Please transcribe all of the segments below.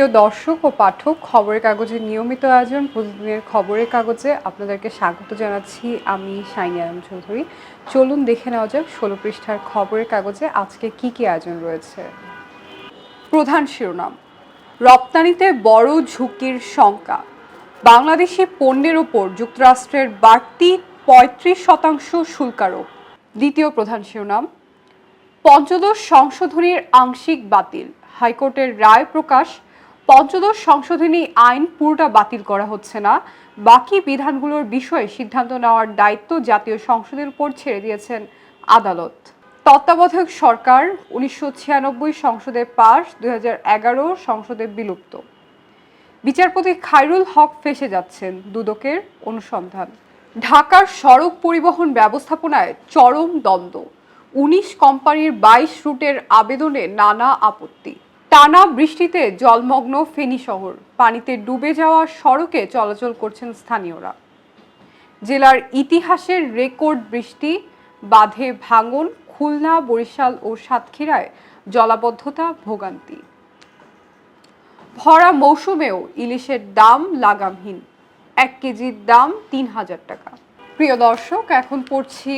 প্রিয় দর্শক ও পাঠক, খবরের কাগজের নিয়মিত আয়োজন, প্রতিদিনের খবরের কাগজে আপনাদেরকে স্বাগত জানাচ্ছি আমি শাইনি আলম চৌধুরী। চলুন দেখে নেওয়া যাক ষোলো পৃষ্ঠার খবরের কাগজে আজকে কি কি আয়োজন রয়েছে। প্রধান শিরোনাম, রপ্তানিতে বড় ঝুঁকির শঙ্কা। বাংলাদেশি পণ্যের ওপর যুক্তরাষ্ট্রের বাড়তি পঁয়ত্রিশ শতাংশ শুল্কারোপ। দ্বিতীয় প্রধান শিরোনাম, পঞ্চদশ সংশোধনীর আংশিক বাতিল। হাইকোর্টের রায় প্রকাশ পঞ্চদশ সংশোধনী আইন পুরোটা বাতিল করা হচ্ছে না। বাকি বিধানগুলোর বিষয়ে সিদ্ধান্ত নেওয়ার দায়িত্ব জাতীয় সংসদের উপর ছেড়ে দিয়েছেন আদালত। তত্ত্বাবধায়ক সরকার উনিশশো ছিয়ানব্বই সংসদে পাশ, দুই সংসদে বিলুপ্ত। বিচারপতি খায়রুল হক ফেসে যাচ্ছেন দুদকের অনুসন্ধান। ঢাকার সড়ক পরিবহন ব্যবস্থাপনায় চরম দ্বন্দ্ব। উনিশ কোম্পানির বাইশ রুটের আবেদনে নানা আপত্তি। টানা বৃষ্টিতে জলমগ্ন ফেনী শহর। পানিতে ডুবে যাওয়া সড়কে চলাচল করছেন স্থানীয়রা। জেলার ইতিহাসের রেকর্ড বৃষ্টি, বাঁধে ভাঙন, খুলনা, বরিশাল ও সাতক্ষীরায় জলাবদ্ধতা, ভোগান্তি। ভরা মৌসুমেও ইলিশের দাম লাগামহীন। এক কেজির দাম তিন হাজার টাকা। প্রিয় দর্শক, এখন পড়ছি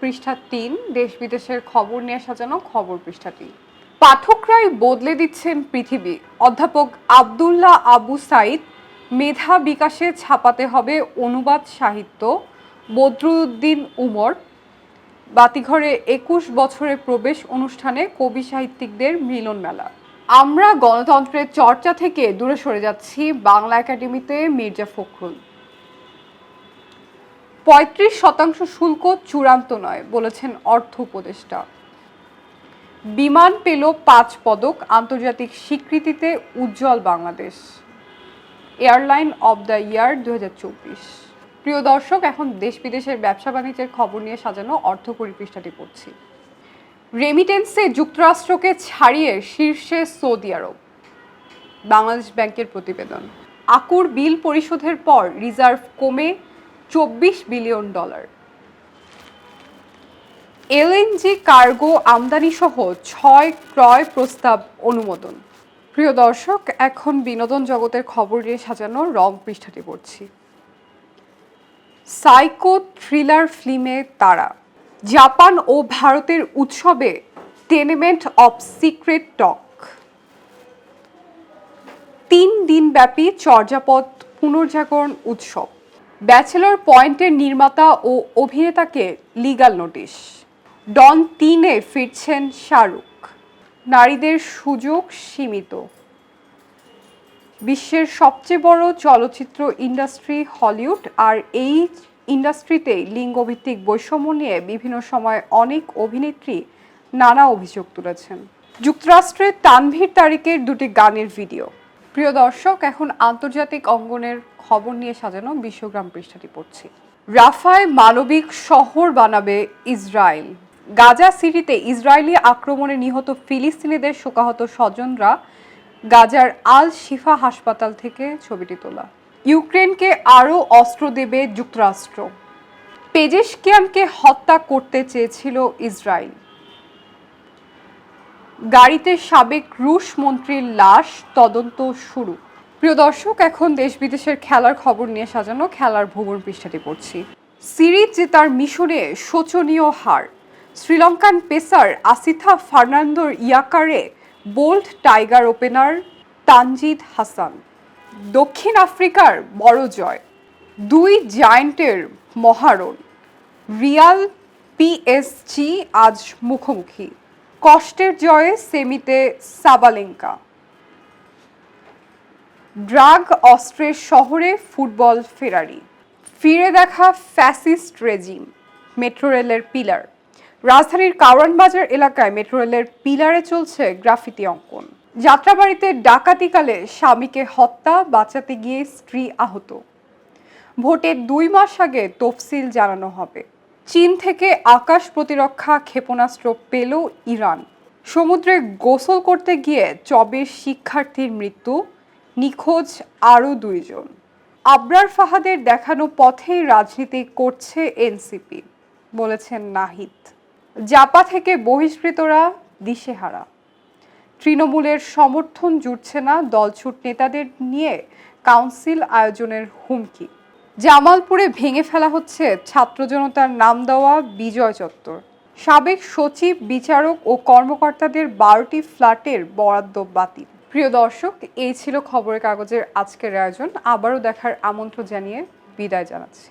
পৃষ্ঠা তিন। দেশ বিদেশের খবর নিয়ে সাজানো খবর পৃষ্ঠাটি। পাঠকরাই বদলে দিচ্ছেন পৃথিবী। অধ্যাপক আবদুল্লাহ আবু সাইদ মেধা বিকাশে ছাপাতে হবে অনুবাদ সাহিত্য, বদরুদ্দিন উমর। বাতিঘরে একুশ বছরের প্রবেশ অনুষ্ঠানে কবি সাহিত্যিকদের মিলন মেলা। আমরা গণতন্ত্রের চর্চা থেকে দূরে সরে যাচ্ছি বাংলা একাডেমিতে মির্জা ফখরুল। পঁয়ত্রিশ শতাংশ শুল্ক চূড়ান্ত নয়, বলেছেন অর্থ উপদেষ্টা। বিমান পেল পাঁচ পদক আন্তর্জাতিক স্বীকৃতিতে উজ্জ্বল Bangladesh. Airline of the year দু হাজার চব্বিশ। প্রিয় দর্শক, এখন দেশ বিদেশের ব্যবসা বাণিজ্যের খবর নিয়ে সাজানো অর্থ পরিপৃষ্ঠাটি পড়ছি। রেমিটেন্সে যুক্তরাষ্ট্রকে ছাড়িয়ে শীর্ষে সৌদি আরব। বাংলাদেশ ব্যাংকের প্রতিবেদন। আকুর বিল পরিশোধের পর রিজার্ভ কমে চব্বিশ বিলিয়ন ডলার। এলএনজি কার্গো আমদানি সহ ছয় ক্রয় প্রস্তাব অনুমোদন। প্রিয় দর্শক, এখন বিনোদন জগতের খবর নিয়ে সাজানো রং পৃষ্ঠাটি পড়ছি। সাইকো থ্রিলার ফিল্মে তারা। জাপান ও ভারতের উৎসবে টেনেমেন্ট অফ সিক্রেট টক। তিন দিনব্যাপী চর্যাপদ পুনর্জাগরণ উৎসব। ব্যাচেলর পয়েন্টের নির্মাতা ও অভিনেতাকে লিগাল নোটিশ। ডন তিনে ফিরছেন শাহরুখ। নারীদের সুযোগ সীমিত। বিশ্বের সবচেয়ে বড় চলচ্চিত্র ইন্ডাস্ট্রি হলিউড, আর এই ইন্ডাস্ট্রিতে লিঙ্গভিত্তিক বৈষম্য নিয়ে বিভিন্ন সময় অনেক অভিনেত্রী নানা অভিযোগ তুলেছেন। যুক্তরাষ্ট্রের তানভীর তারিকের দুটি গানের ভিডিও। প্রিয় দর্শক, এখন আন্তর্জাতিক অঙ্গনের খবর নিয়ে সাজানো বিশ্বগ্রাম পৃষ্ঠাটি পড়ছি। রাফায় মানবিক শহর বানাবে ইসরায়েল। গাজা সিটিতে ইসরায়েলি আক্রমণে নিহত ফিলিস্তিনিদের শোকাহত স্বজনরা গাজার আল শিফা হাসপাতাল থেকে ছবিটি তোলা। ইউক্রেনকে আরও অস্ত্র দেবে যুক্তরাষ্ট্র। পেজেশকিয়ানকে হত্যা করতে চেয়েছিল ইসরায়েল। গাড়িতে সাবেক রুশ মন্ত্রীর লাশ, তদন্ত শুরু। প্রিয় দর্শক, এখন দেশ বিদেশের খেলার খবর নিয়ে সাজানো খেলার ভ্রমণ পৃষ্ঠাটি পড়ছি। সিরিজ জেতার মিশনে শোচনীয় হার। শ্রীলঙ্কান পেসার আসিথা ফার্নান্দোর ইয়াকারে bowled tiger opener Tanzid Hasan. দক্ষিণ আফ্রিকার বড় জয়, দুই জায়ান্টের মহারণ। রিয়াল পিএসজি আজ মুখোমুখি, কষ্টের জয়ে সেমিতে সাবালেঙ্কা। ড্রাগ অস্ত্রের শহরে ফুটবল ফেরারি, ফিরে দেখা ফ্যাসিস্ট রেজিম, মেট্রো রেলের পিলার। রাজধানীর কারওয়ান বাজার এলাকায় মেট্রো রেলের পিলারে চলছে গ্রাফিতি অঙ্কন। যাত্রাবাড়িতে ডাকাতিকালে স্বামীকে হত্যা, বাঁচাতে গিয়ে স্ত্রী আহত। ভোটের দুই মাস আগে তফসিল জানানো হবে। চীন থেকে আকাশ প্রতিরক্ষা ক্ষেপণাস্ত্র পেল ইরান। সমুদ্রে গোসল করতে গিয়ে চবের শিক্ষার্থীর মৃত্যু, নিখোঁজ আরও দুইজন। আবরার ফাহাদের দেখানো পথেই রাজনীতি করছে এনসিপি, বলেছেন নাহিদ। জাপা থেকে বহিষ্কৃতরা দিশেহারা। তৃণমূলের সমর্থন জুটছে না দলছুট নেতাদের নিয়ে কাউন্সিল আয়োজনের হুমকি। জামালপুরে ভেঙে ফেলা হচ্ছে ছাত্র জনতার নাম দেওয়া বিজয় চত্বর। সাবেক সচিব, বিচারক ও কর্মকর্তাদের বারোটি ফ্ল্যাটের বরাদ্দ বাতিল। প্রিয় দর্শক, এই ছিল খবরের কাগজের আজকের আয়োজন। আবারও দেখার আমন্ত্রণ জানিয়ে বিদায় জানাচ্ছি।